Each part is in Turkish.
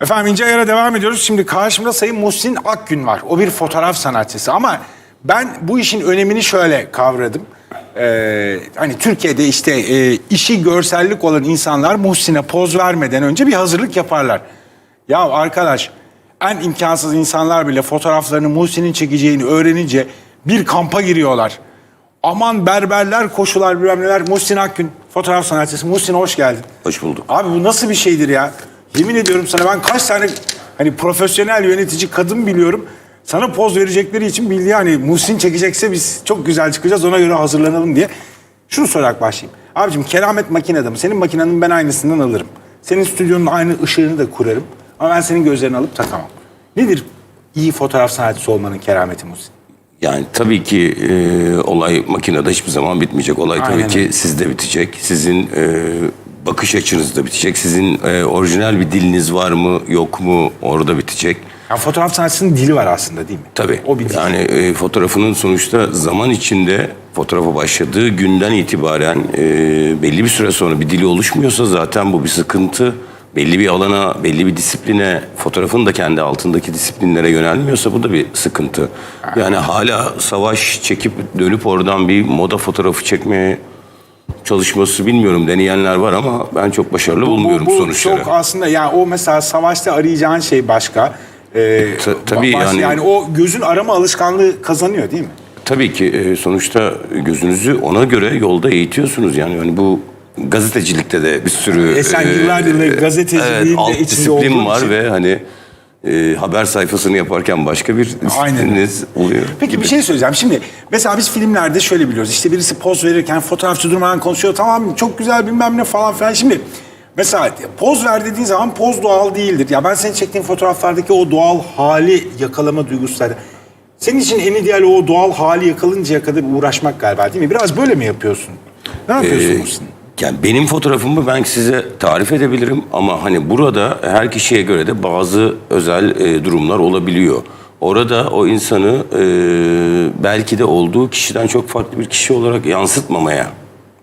Efendim İnce Ayar'a devam ediyoruz. Şimdi karşımda Sayın Muhsin Akgün var. O bir fotoğraf sanatçısı ama ben bu işin önemini şöyle kavradım. Ee, hani Türkiye'de işte e, işi görsellik olan insanlar Muhsin'e poz vermeden önce bir hazırlık yaparlar. Ya arkadaş en imkansız insanlar bile fotoğraflarını Muhsin'in çekeceğini öğrenince bir kampa giriyorlar. Aman berberler, koşular bilmem neler. Muhsin Akgün fotoğraf sanatçısı. Muhsin hoş geldin. Hoş bulduk. Abi bu nasıl bir şeydir ya? Yemin ediyorum sana ben kaç tane hani profesyonel yönetici kadın biliyorum. Sana poz verecekleri için bildiği hani Muhsin çekecekse biz çok güzel çıkacağız ona göre hazırlanalım diye. Şunu sorarak başlayayım. Abicim keramet makinede mi? Senin makinenin ben aynısından alırım. Senin stüdyonun aynı ışığını da kurarım. Ama ben senin gözlerini alıp takamam. Nedir iyi fotoğraf sanatçısı olmanın kerameti Muhsin? Yani tabii ki e, olay makinede hiçbir zaman bitmeyecek. Olay tabii Aynen ki sizde bitecek. Sizin e, bakış açınız da bitecek. Sizin e, orijinal bir diliniz var mı yok mu orada bitecek. Ya fotoğraf sanatçısının dili var aslında değil mi? Tabii. O bir dil. yani e, fotoğrafının sonuçta zaman içinde fotoğrafa başladığı günden itibaren e, belli bir süre sonra bir dili oluşmuyorsa zaten bu bir sıkıntı. Belli bir alana, belli bir disipline, fotoğrafın da kendi altındaki disiplinlere yönelmiyorsa bu da bir sıkıntı. Yani hala savaş çekip dönüp oradan bir moda fotoğrafı çekmeye çalışması bilmiyorum. Deneyenler var ama ben çok başarılı bulmuyorum bu, bu sonuçları. çok aslında yani o mesela savaşta arayacağın şey başka. Ee, Ta- tabii baş- yani- yani o gözün arama alışkanlığı kazanıyor değil mi? Tabii ki e, sonuçta gözünüzü ona göre yolda eğitiyorsunuz yani yani bu gazetecilikte de bir sürü E sen yıllardır da gazeteciliğin evet, de alt içinde olduğun var için- ve hani e, haber sayfasını yaparken başka bir disiplininiz oluyor. Peki gibi. bir şey söyleyeceğim. Şimdi mesela biz filmlerde şöyle biliyoruz. İşte birisi poz verirken fotoğrafçı durmadan konuşuyor. Tamam çok güzel bilmem ne falan filan. Şimdi mesela poz ver dediğin zaman poz doğal değildir. Ya ben senin çektiğin fotoğraflardaki o doğal hali yakalama duygusu zaten. Senin için en ideal o doğal hali yakalıncaya kadar uğraşmak galiba değil mi? Biraz böyle mi yapıyorsun? Ne yapıyorsun Ee, Muhsin? Yani benim fotoğrafımı ben size tarif edebilirim ama hani burada her kişiye göre de bazı özel e, durumlar olabiliyor. Orada o insanı e, belki de olduğu kişiden çok farklı bir kişi olarak yansıtmamaya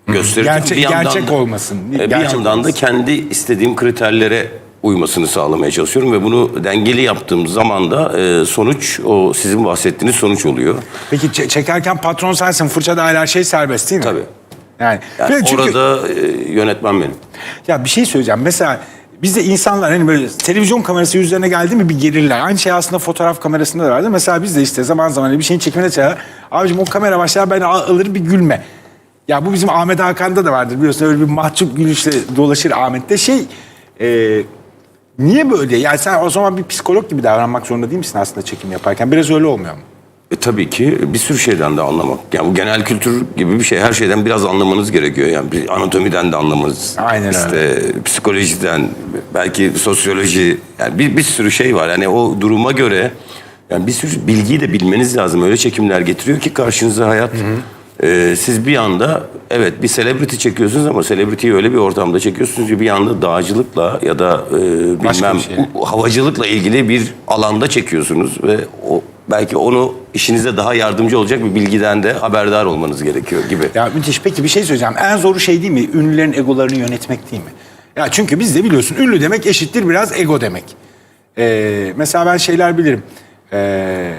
gösterip Gerçek- gerçek olmasın, e, bir gerçek yandan da olmasın. kendi istediğim kriterlere uymasını sağlamaya çalışıyorum ve bunu dengeli yaptığım zaman da e, sonuç o sizin bahsettiğiniz sonuç oluyor. Peki çe- çekerken patron sensin. Fırça dahil her şey serbest değil mi? Tabii. Yani, Yani çünkü- orada e, yönetmen benim. Ya bir şey söyleyeceğim. Mesela bizde insanlar hani böyle televizyon kamerası yüzlerine geldi mi bir gelirler. Aynı şey aslında fotoğraf kamerasında da vardı. Mesela biz de işte zaman zaman hani bir şeyin çekimine çağırır. Abicim o kamera başlar ben al- alır bir gülme. Ya bu bizim Ahmet Hakan'da da vardır biliyorsun öyle bir mahcup gülüşle dolaşır Ahmet'te. Şey e, niye böyle? Yani sen o zaman bir psikolog gibi davranmak zorunda değil misin aslında çekim yaparken? Biraz öyle olmuyor mu? E, tabii ki bir sürü şeyden de anlamak. Yani bu genel kültür gibi bir şey. Her şeyden biraz anlamanız gerekiyor. Yani bir anatomiden de anlamanız. Aynen işte psikolojiden, belki sosyoloji. Yani bir, bir sürü şey var. Yani o duruma göre yani bir sürü bilgiyi de bilmeniz lazım. Öyle çekimler getiriyor ki karşınıza hayat. E, siz bir anda evet bir celebrity çekiyorsunuz ama celebrity'yi öyle bir ortamda çekiyorsunuz ki bir anda dağcılıkla ya da e, bilmem şey. havacılıkla ilgili bir alanda çekiyorsunuz ve o belki onu işinize daha yardımcı olacak bir bilgiden de haberdar olmanız gerekiyor gibi. Ya müthiş. Peki bir şey söyleyeceğim. En zoru şey değil mi? Ünlülerin egolarını yönetmek değil mi? Ya çünkü biz de biliyorsun ünlü demek eşittir biraz ego demek. Ee, mesela ben şeyler bilirim. Ee,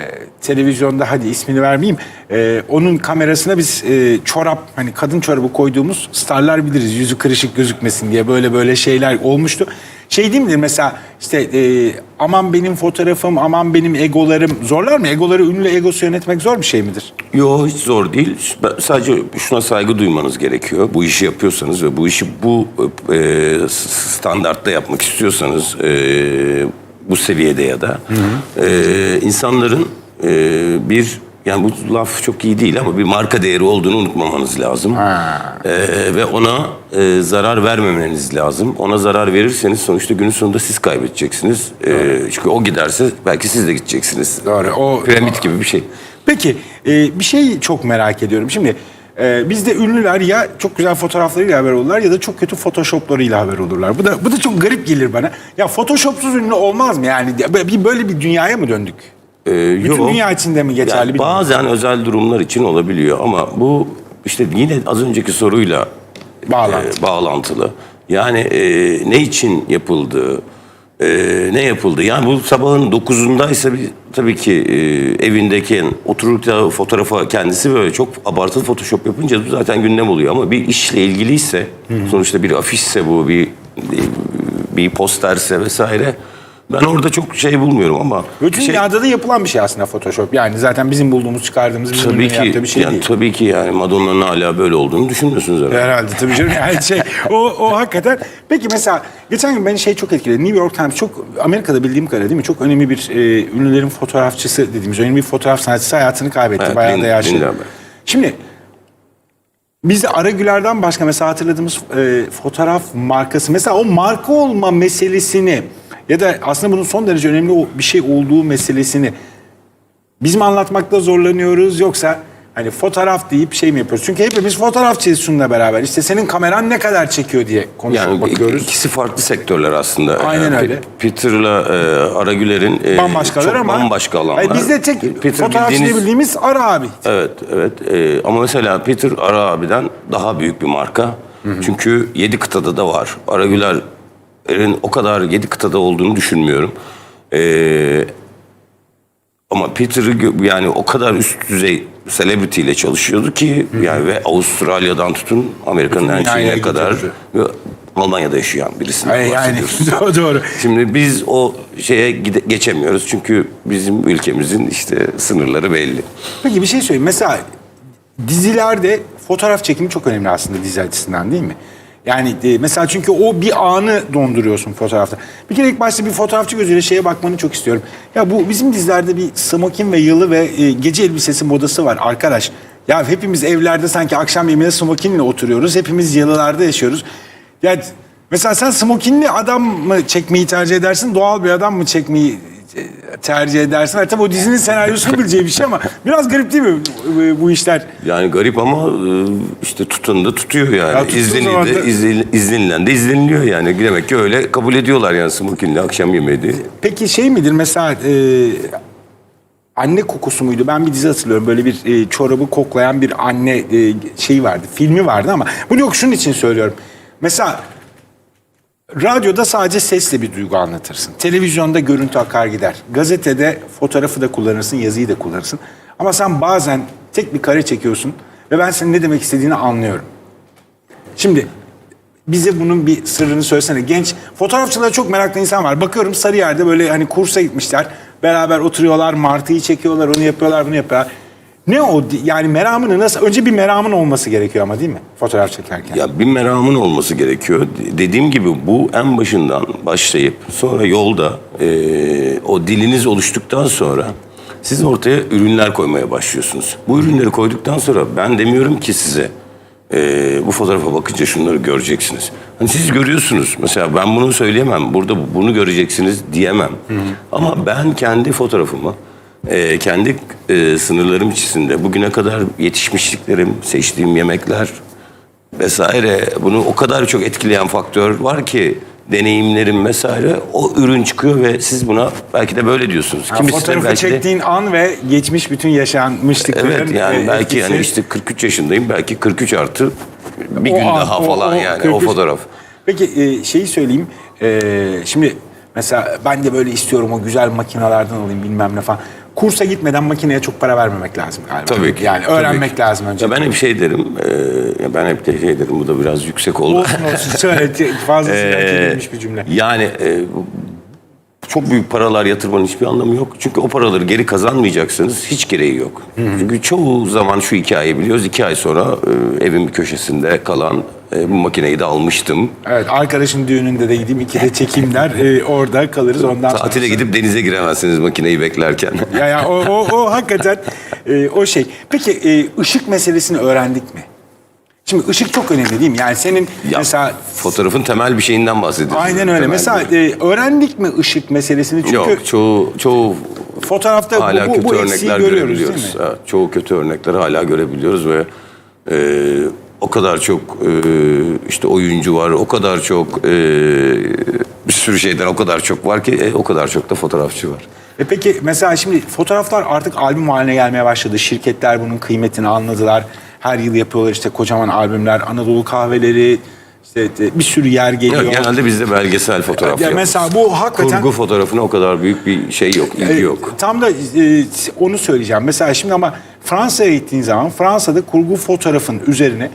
televizyonda hadi ismini vermeyeyim. Ee, onun kamerasına biz e, çorap hani kadın çorabı koyduğumuz starlar biliriz. Yüzü kırışık gözükmesin diye böyle böyle şeyler olmuştu. Şey değil midir mesela işte e, aman benim fotoğrafım aman benim egolarım zorlar mı? Egoları ünlü egosu yönetmek zor bir şey midir? Yo hiç zor değil. Ben- Sadece şuna saygı duymanız gerekiyor. Bu işi yapıyorsanız ve bu işi bu e, standartta yapmak istiyorsanız e, bu seviyede ya da e, insanların e, bir yani bu laf çok iyi değil ama bir marka değeri olduğunu unutmamanız lazım. E, ve ona e, zarar vermemeniz lazım. Ona zarar verirseniz sonuçta günün sonunda siz kaybedeceksiniz. E, çünkü o giderse belki siz de gideceksiniz. Doğru, o- Piramit gibi bir şey. Peki e, bir şey çok merak ediyorum. Şimdi e, bizde ünlüler ya çok güzel fotoğraflarıyla haber olurlar ya da çok kötü photoshoplarıyla haber olurlar. Bu da bu da çok garip gelir bana. Ya photoshopsuz ünlü olmaz mı yani? Bir böyle bir dünyaya mı döndük? Ee, Bütün yok. dünya içinde mi geçerli Yani bilmiyorum. bazen özel durumlar için olabiliyor ama bu işte yine az önceki soruyla Bağlantı. e, bağlantılı. Yani e, ne için yapıldığı, e, ne yapıldı? Yani bu sabahın 9'undaysa bir, tabii ki e, evindeki otururken fotoğrafa kendisi böyle çok abartılı photoshop yapınca bu zaten gündem oluyor. Ama bir işle ilgiliyse, sonuçta bir afişse bu, bir bir posterse vesaire ben orada çok şey bulmuyorum ama Bütün şey, dünyada da yapılan bir şey aslında Photoshop. Yani zaten bizim bulduğumuz, çıkardığımız, bizim tabii ki yaptığı bir şey yani değil. tabii ki yani Madonna'nın hala böyle olduğunu düşünmüyorsunuz herhalde. Herhalde tabii canım yani şey o, o hakikaten. Peki mesela geçen gün beni şey çok etkiledi. New York Times çok Amerika'da bildiğim kadarıyla değil mi? Çok önemli bir e, ünlülerin fotoğrafçısı dediğimiz önemli bir fotoğraf sanatçısı hayatını kaybetti. Evet, Bayağı da yaşlı. Şimdi bizde Ara Güler'den başka mesela hatırladığımız e, fotoğraf markası mesela o marka olma meselesini ya da aslında bunun son derece önemli bir şey olduğu meselesini biz mi anlatmakta zorlanıyoruz yoksa hani fotoğraf deyip şey mi yapıyoruz? Çünkü hepimiz fotoğrafçıyız şununla beraber. İşte senin kameran ne kadar çekiyor diye konuşup Yani bakıyoruz. ikisi farklı sektörler aslında. Aynen Ee, öyle. Pe- Peter'la e, Aragüler'in e, Bambaşkalar ama bambaşka alanlar. Hayır, bizde tek Peter fotoğrafçı bildiğiniz- bildiğimiz Ara abi. Evet, evet. Ee, ama mesela Peter Ara abiden daha büyük bir marka. Çünkü yedi kıtada da var. Aragüler'in o kadar yedi kıtada olduğunu düşünmüyorum. Ee, ama Peter'ı yani o kadar üst düzey celebrity ile çalışıyordu ki yani ve Avustralya'dan tutun Amerika'nın her şeyine kadar Almanya'da yaşayan birisini Ay, yani bahsediyoruz. doğru. Şimdi biz o şeye geçemiyoruz çünkü bizim ülkemizin işte sınırları belli. Peki bir şey söyleyeyim. Mesela dizilerde fotoğraf çekimi çok önemli aslında dizi açısından değil mi? Yani e, mesela çünkü o bir anı donduruyorsun fotoğrafta. Bir kere ilk başta bir fotoğrafçı gözüyle şeye bakmanı çok istiyorum. Ya bu bizim dizilerde bir smokin ve yılı ve e, gece elbisesi modası var arkadaş. Ya hepimiz evlerde sanki akşam yemeğine smokinle oturuyoruz. Hepimiz yalılarda yaşıyoruz. Ya mesela sen smokinli adam mı çekmeyi tercih edersin, doğal bir adam mı çekmeyi tercih edersin? Ha, tabii o dizinin senaryosunu bileceği bir şey ama biraz garip değil mi bu- bu işler? Yani garip ama e, işte tutan da tutuyor yani. Ya İzlenildi, zaman da- izlen- izlenilen de izleniliyor yani. Demek ki öyle kabul ediyorlar yani smokinli akşam yemeği diye. Peki şey midir mesela e, anne kokusu muydu? Ben bir dizi hatırlıyorum. Böyle bir e, çorabı koklayan bir anne e, şeyi vardı. Filmi vardı ama bunu yok şunun için söylüyorum. Mesela radyoda sadece sesle bir duygu anlatırsın. Televizyonda görüntü akar gider. Gazetede fotoğrafı da kullanırsın, yazıyı da kullanırsın. Ama sen bazen tek bir kare çekiyorsun ve ben senin ne demek istediğini anlıyorum. Şimdi bize bunun bir sırrını söylesene. Genç fotoğrafçılara çok meraklı insan var. Bakıyorum Sarıyer'de böyle hani kursa gitmişler. Beraber oturuyorlar, martıyı çekiyorlar, onu yapıyorlar, bunu yapıyorlar. Ne o yani meramını nasıl? Önce bir meramın olması gerekiyor ama değil mi? Fotoğraf çekerken. Ya bir meramın olması gerekiyor. De- Dediğim gibi bu en başından başlayıp sonra yolda e, o diliniz oluştuktan sonra siz ortaya ürünler koymaya başlıyorsunuz. Bu ürünleri koyduktan sonra ben demiyorum ki size e, bu fotoğrafa bakınca şunları göreceksiniz. Hani siz görüyorsunuz. Mesela ben bunu söyleyemem. Burada bunu göreceksiniz diyemem. Ama ben kendi fotoğrafımı e, kendi e, sınırlarım içerisinde bugüne kadar yetişmişliklerim, seçtiğim yemekler, vesaire bunu o kadar çok etkileyen faktör var ki deneyimlerim vesaire o ürün çıkıyor ve siz buna belki de böyle diyorsunuz. Ha, Kimisi de fotoğrafı belki de- çektiğin an ve geçmiş bütün yaşanmışlıkların Evet yani e, belki etkisi. yani işte 43 yaşındayım belki 43 artı bir O gün an, daha o- falan o yani 43. o fotoğraf. Peki e, şeyi söyleyeyim. E, şimdi mesela ben de böyle istiyorum o güzel makinalardan alayım bilmem ne falan. Kursa gitmeden makineye çok para vermemek lazım galiba. Tabii ki. Yani tabii öğrenmek ki. lazım önce. Ya ben hep şey derim, e, ben hep de şey derim, bu da biraz yüksek oldu. Olsun olsun. Söyle fazlasıyla Ee, bir cümle. Yani e, çok büyük paralar yatırmanın hiçbir anlamı yok. Çünkü o paraları geri kazanmayacaksınız. Hiç gereği yok. Çünkü çoğu zaman şu hikayeyi biliyoruz. iki ay sonra e, evin bir köşesinde kalan e, bu makineyi de almıştım. Evet arkadaşın düğününde de gideyim iki de çekeyim der. E, orada kalırız ondan sonra. Tatile gidip denize giremezsiniz makineyi beklerken. Ya ya o, o, o hakikaten e, o şey. Peki e, ışık meselesini öğrendik mi? Şimdi ışık çok önemli değil mi? Yani senin Ya, mesela fotoğrafın temel bir şeyinden bahsediyorsunuz. aynen öyle. Temel Mesela bir- e, öğrendik mi ışık meselesini? Çünkü Yok çoğu çoğu fotoğrafta hala bu, bu, kötü bu eksiği örnekler görüyoruz değil görebiliyoruz. mi? Evet, çoğu kötü örnekleri hala görebiliyoruz ve e, o kadar çok e, işte oyuncu var, o kadar çok e, bir sürü şeyden o kadar çok var ki e, o kadar çok da fotoğrafçı var. E peki mesela şimdi fotoğraflar artık albüm haline gelmeye başladı. Şirketler bunun kıymetini anladılar. Her yıl yapıyorlar işte kocaman albümler. Anadolu kahveleri, İşte bir sürü yer geliyor. Ya, genelde bizde belgesel fotoğraf Ya mesela bu hakikaten Kurgu fotoğrafına o kadar büyük bir şey yok, ilgi E, yok. Tam da e, onu söyleyeceğim. Mesela şimdi ama Fransa'ya gittiğin zaman Fransa'da kurgu fotoğrafın üzerine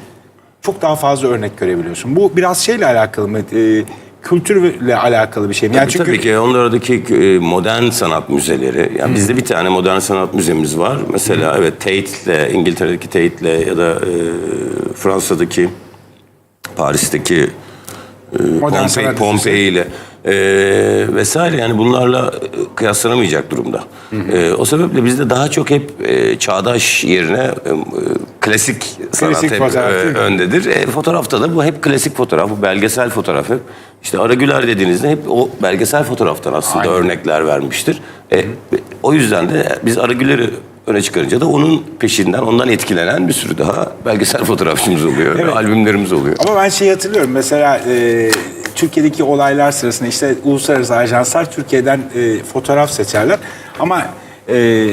çok daha fazla örnek görebiliyorsun. Bu biraz şeyle alakalı mı? E, kültürle alakalı bir şey mi? Yani Tabii, tabii ki onlardaki e, modern sanat müzeleri. Yani bizde bir tane modern sanat müzemiz var. Mesela evet Tate'le, İngiltere'deki Tate'le ya da e, Fransa'daki Paris'teki modern Pompei, ile e, vesaire yani bunlarla e, kıyaslanamayacak durumda. E, o sebeple bizde daha çok hep e, çağdaş yerine e, e, klasik sanat Klasik hep fotoğraf, e, öndedir. E, fotoğrafta da bu hep klasik fotoğraf, bu belgesel fotoğraf hep. İşte Aragüler dediğinizde hep o belgesel fotoğraftan aslında Aynen. örnekler vermiştir. E, o yüzden de biz Aragüler'i öne çıkarınca da onun peşinden, ondan etkilenen bir sürü daha belgesel fotoğrafçımız oluyor. Evet. Albümlerimiz oluyor. Ama ben şeyi hatırlıyorum. Mesela e, Türkiye'deki olaylar sırasında işte uluslararası ajanslar Türkiye'den e, fotoğraf seçerler. Ama e,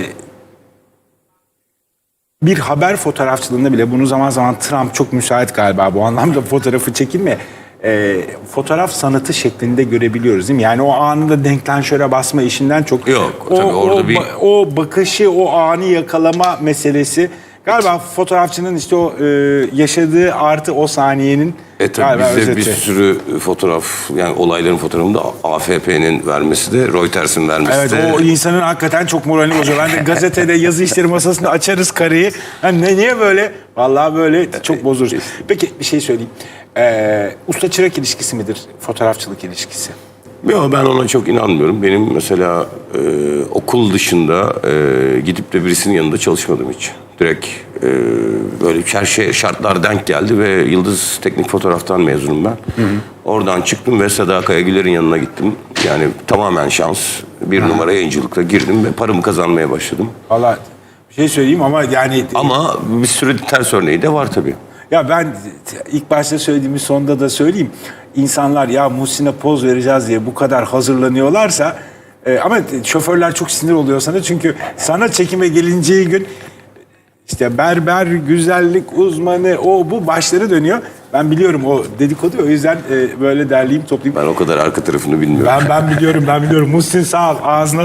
bir haber fotoğrafçılığında bile bunu zaman zaman Trump çok müsait galiba bu anlamda fotoğrafı çekilme. E, fotoğraf sanatı şeklinde görebiliyoruz değil mi? Yani o anında denklenşöre basma işinden çok Yok, o, tabii orada o, bir- o bakışı, o anı yakalama meselesi galiba fotoğrafçının işte o e, yaşadığı artı o saniyenin E tabii galiba bizde özeti. bir sürü fotoğraf yani olayların fotoğrafını da AFP'nin vermesi de Reuters'ın vermesi Evet de o insanın hakikaten çok moralini bozuyor. Ben de gazetede yazı işleri masasında açarız kareyi. Yani ne, niye böyle? Vallahi böyle çok bozuruz. Peki bir şey söyleyeyim. Ee, usta çırak ilişkisi midir fotoğrafçılık ilişkisi? Yok ben ona çok inanmıyorum. Benim mesela e, okul dışında e, gidip de birisinin yanında çalışmadım hiç. Direkt e, böyle her şey şartlar denk geldi ve Yıldız Teknik Fotoğraf'tan mezunum ben. Oradan çıktım ve Seda Kayagüler'in yanına gittim. Yani tamamen şans. Bir numara yayıncılıkta girdim ve paramı kazanmaya başladım. Vallahi bir şey söyleyeyim ama yani Ama bir sürü ters örneği de var tabii. Ya ben ilk başta söylediğimi sonda da söyleyeyim. İnsanlar ya Muhsin'e poz vereceğiz diye bu kadar hazırlanıyorlarsa e, ama şoförler çok sinir oluyor sana çünkü sana çekime gelineceği gün işte berber, güzellik uzmanı o bu başları dönüyor. Ben biliyorum o dedikodu o yüzden e, böyle derleyeyim toplayayım. Ben o kadar arka tarafını bilmiyorum. Ben ben biliyorum ben biliyorum. Muhsin sağ ol ağzına